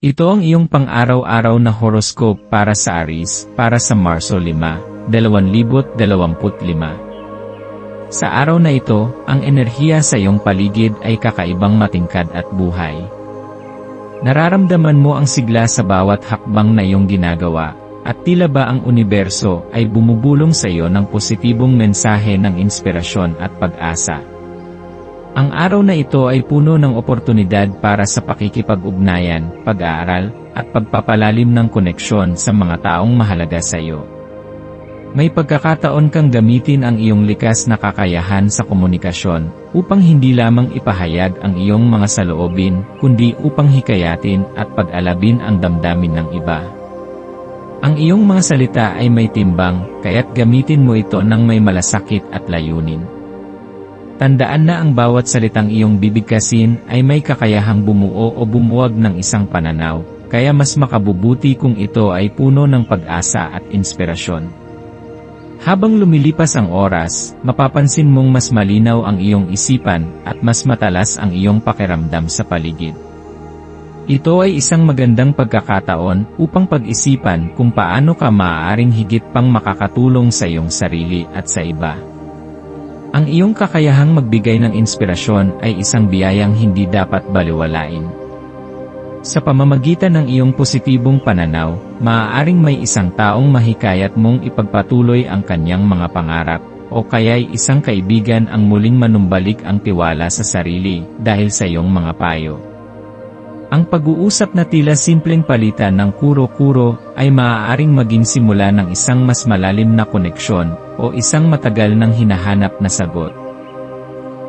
Ito ang iyong pang-araw-araw na horoscope para sa Aries, para sa Marso 5, 2025. Sa araw na ito, ang enerhiya sa iyong paligid ay kakaibang matingkad at buhay. Nararamdaman mo ang sigla sa bawat hakbang na iyong ginagawa, at tila ba ang universo ay bumubulong sa iyo ng positibong mensahe ng inspirasyon at pag-asa. Ang araw na ito ay puno ng oportunidad para sa pakikipag-ugnayan, pag-aaral, at pagpapalalim ng koneksyon sa mga taong mahalaga sa iyo. May pagkakataon kang gamitin ang iyong likas na kakayahan sa komunikasyon upang hindi lamang ipahayag ang iyong mga saloobin, kundi upang hikayatin at pag-alabin ang damdamin ng iba. Ang iyong mga salita ay may timbang, kaya't gamitin mo ito ng may malasakit at layunin. Tandaan na ang bawat salitang iyong bibigkasin ay may kakayahang bumuo o bumuwag ng isang pananaw, kaya mas makabubuti kung ito ay puno ng pag-asa at inspirasyon. Habang lumilipas ang oras, mapapansin mong mas malinaw ang iyong isipan at mas matalas ang iyong pakiramdam sa paligid. Ito ay isang magandang pagkakataon upang pag-isipan kung paano ka maaaring higit pang makakatulong sa iyong sarili at sa iba. Ang iyong kakayahang magbigay ng inspirasyon ay isang biyayang hindi dapat baliwalain. Sa pamamagitan ng iyong positibong pananaw, maaaring may isang taong mahikayat mong ipagpatuloy ang kanyang mga pangarap, o kaya'y isang kaibigan ang muling manumbalik ang tiwala sa sarili dahil sa iyong mga payo. Ang pag-uusap na tila simpleng palitan ng kuro-kuro ay maaaring maging simula ng isang mas malalim na koneksyon o isang matagal nang hinahanap na sagot.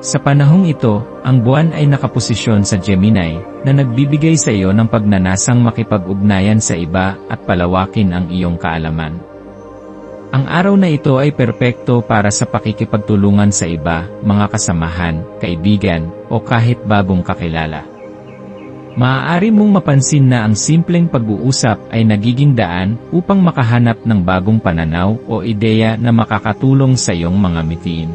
Sa panahong ito, ang buwan ay nakaposisyon sa Gemini na nagbibigay sa iyo ng pagnanasang makipag-ugnayan sa iba at palawakin ang iyong kaalaman. Ang araw na ito ay perpekto para sa pakikipagtulungan sa iba, mga kasamahan, kaibigan, o kahit bagong kakilala. Maaari mong mapansin na ang simpleng pag-uusap ay nagiging daan upang makahanap ng bagong pananaw o ideya na makakatulong sa iyong mga mitiin.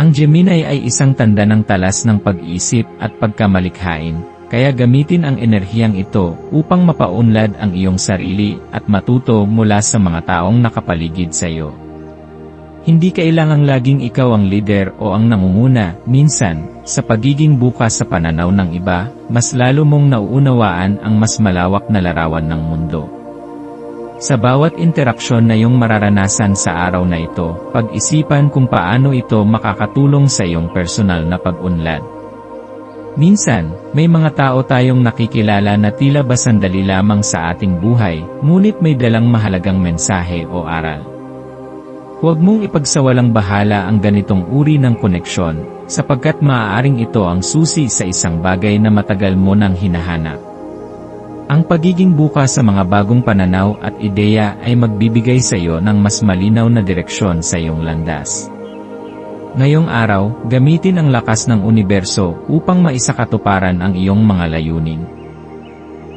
Ang Gemini ay isang tanda ng talas ng pag-iisip at pagkamalikhain, kaya gamitin ang enerhiyang ito upang mapaunlad ang iyong sarili at matuto mula sa mga taong nakapaligid sa iyo. Hindi kailangang laging ikaw ang leader o ang nangunguna, minsan, sa pagiging bukas sa pananaw ng iba, mas lalo mong nauunawaan ang mas malawak na larawan ng mundo. Sa bawat interaksyon na iyong mararanasan sa araw na ito, pag-isipan kung paano ito makakatulong sa iyong personal na pag-unlad. Minsan, may mga tao tayong nakikilala na tila ba sandali lamang sa ating buhay, ngunit may dalang mahalagang mensahe o aral. Huwag mong ipagsawalang bahala ang ganitong uri ng koneksyon, sapagkat maaaring ito ang susi sa isang bagay na matagal mo nang hinahanap. Ang pagiging bukas sa mga bagong pananaw at ideya ay magbibigay sa iyo ng mas malinaw na direksyon sa iyong landas. Ngayong araw, gamitin ang lakas ng universo upang maisakatuparan ang iyong mga layunin.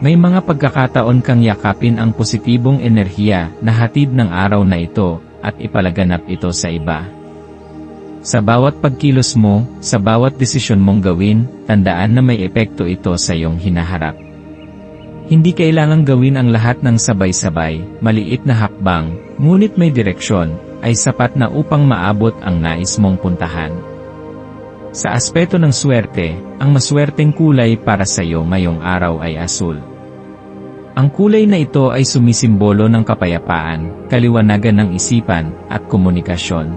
May mga pagkakataon kang yakapin ang positibong enerhiya na hatid ng araw na ito at ipalaganap ito sa iba. Sa bawat pagkilos mo, sa bawat desisyon mong gawin, tandaan na may epekto ito sa iyong hinaharap. Hindi kailangang gawin ang lahat ng sabay-sabay, maliit na hakbang, ngunit may direksyon, ay sapat na upang maabot ang nais mong puntahan. Sa aspeto ng swerte, ang maswerteng kulay para sa iyo ngayong araw ay asul. Ang kulay na ito ay sumisimbolo ng kapayapaan, kaliwanagan ng isipan, at komunikasyon.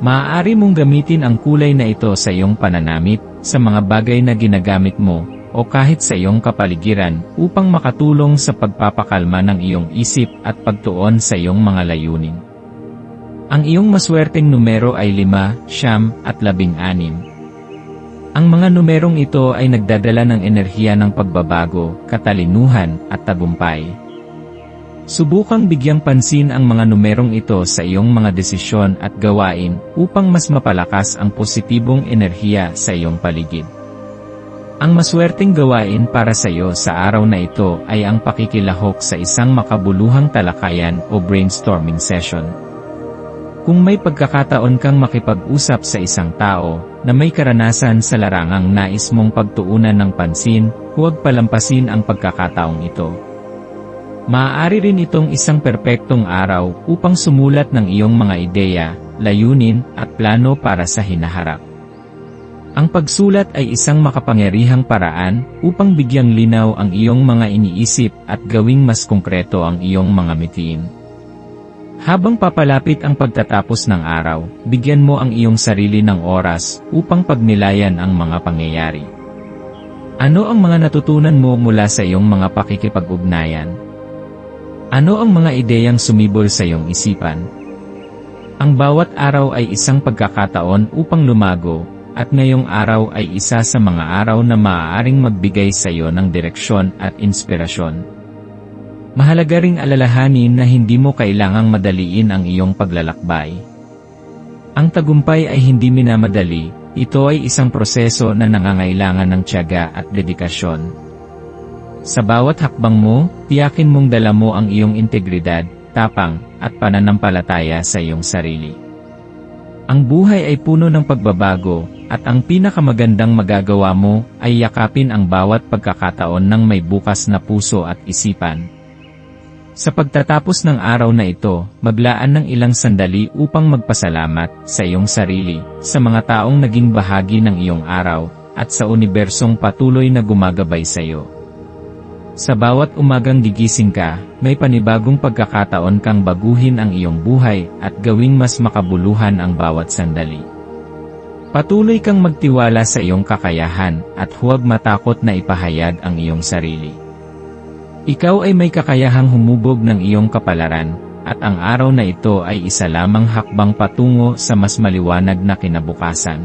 Maaari mong gamitin ang kulay na ito sa iyong pananamit, sa mga bagay na ginagamit mo, o kahit sa iyong kapaligiran, upang makatulong sa pagpapakalma ng iyong isip at pagtuon sa iyong mga layunin. Ang iyong maswerteng numero ay 5, siyam, at 16. Ang mga numerong ito ay nagdadala ng enerhiya ng pagbabago, katalinuhan, at tagumpay. Subukang bigyang pansin ang mga numerong ito sa iyong mga desisyon at gawain upang mas mapalakas ang positibong enerhiya sa iyong paligid. Ang maswerteng gawain para sa iyo sa araw na ito ay ang pakikilahok sa isang makabuluhang talakayan o brainstorming session. Kung may pagkakataon kang makipag-usap sa isang tao na may karanasan sa larangang nais mong pagtuunan ng pansin, huwag palampasin ang pagkakataong ito. Maaari rin itong isang perpektong araw upang sumulat ng iyong mga ideya, layunin, at plano para sa hinaharap. Ang pagsulat ay isang makapangyarihang paraan upang bigyang linaw ang iyong mga iniisip at gawing mas konkreto ang iyong mga mitiin. Habang papalapit ang pagtatapos ng araw, bigyan mo ang iyong sarili ng oras upang pagnilayan ang mga pangyayari. Ano ang mga natutunan mo mula sa iyong mga pakikipag-ugnayan? Ano ang mga ideyang sumibol sa iyong isipan? Ang bawat araw ay isang pagkakataon upang lumago, at ngayong araw ay isa sa mga araw na maaaring magbigay sa iyo ng direksyon at inspirasyon. Mahalaga ring alalahanin na hindi mo kailangang madaliin ang iyong paglalakbay. Ang tagumpay ay hindi minamadali, ito ay isang proseso na nangangailangan ng tiyaga at dedikasyon. Sa bawat hakbang mo, tiyakin mong dala mo ang iyong integridad, tapang, at pananampalataya sa iyong sarili. Ang buhay ay puno ng pagbabago, at ang pinakamagandang magagawa mo ay yakapin ang bawat pagkakataon ng may bukas na puso at isipan. Sa pagtatapos ng araw na ito, maglaan ng ilang sandali upang magpasalamat sa iyong sarili, sa mga taong naging bahagi ng iyong araw, at sa unibersong patuloy na gumagabay sa iyo. Sa bawat umagang gigising ka, may panibagong pagkakataon kang baguhin ang iyong buhay at gawing mas makabuluhan ang bawat sandali. Patuloy kang magtiwala sa iyong kakayahan at huwag matakot na ipahayag ang iyong sarili. Ikaw ay may kakayahang humubog ng iyong kapalaran, at ang araw na ito ay isa lamang hakbang patungo sa mas maliwanag na kinabukasan.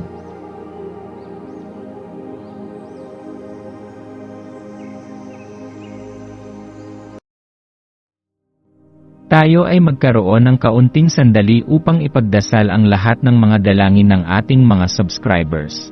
Tayo ay magkaroon ng kaunting sandali upang ipagdasal ang lahat ng mga dalangin ng ating mga subscribers